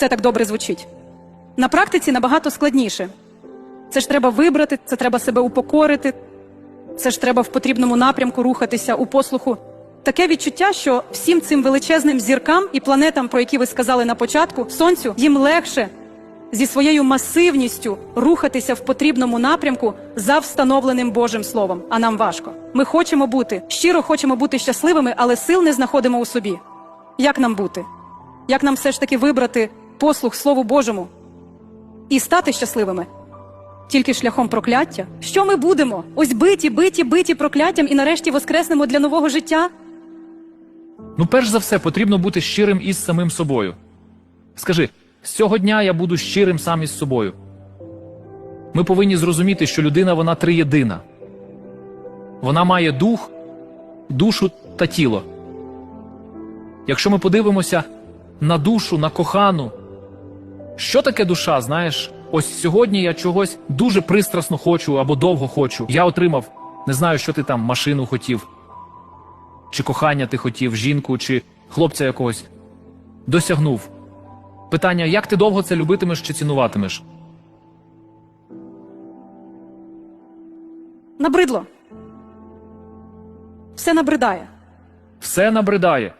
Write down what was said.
все так добре звучить. На практиці набагато складніше. Це ж треба вибрати, це треба себе упокорити, це ж треба в потрібному напрямку рухатися у послуху. Таке відчуття, що всім цим величезним зіркам і планетам, про які ви сказали на початку, сонцю, їм легше зі своєю масивністю рухатися в потрібному напрямку за встановленим Божим словом. А нам важко. Ми хочемо бути, щиро хочемо бути щасливими, але сил не знаходимо у собі. Як нам бути? Як нам все ж таки вибрати послух Слову Божому і стати щасливими? Тільки шляхом прокляття? Що ми будемо? Ось биті, биті, биті прокляттям і нарешті воскреснемо для нового життя? Ну, перш за все, потрібно бути щирим із самим собою. Скажи, з цього дня я буду щирим сам із собою. Ми повинні зрозуміти, що людина вона триєдина. Вона має дух, душу та тіло. Якщо ми подивимося на душу, на кохану, що таке душа, знаєш? Ось сьогодні я чогось дуже пристрасно хочу або довго хочу. Я отримав, не знаю, що ти там, машину хотів, чи кохання ти хотів, жінку, чи хлопця якогось. Досягнув. Питання, як ти довго це любитимеш чи цінуватимеш? Набридло. Все набридає. Все набридає.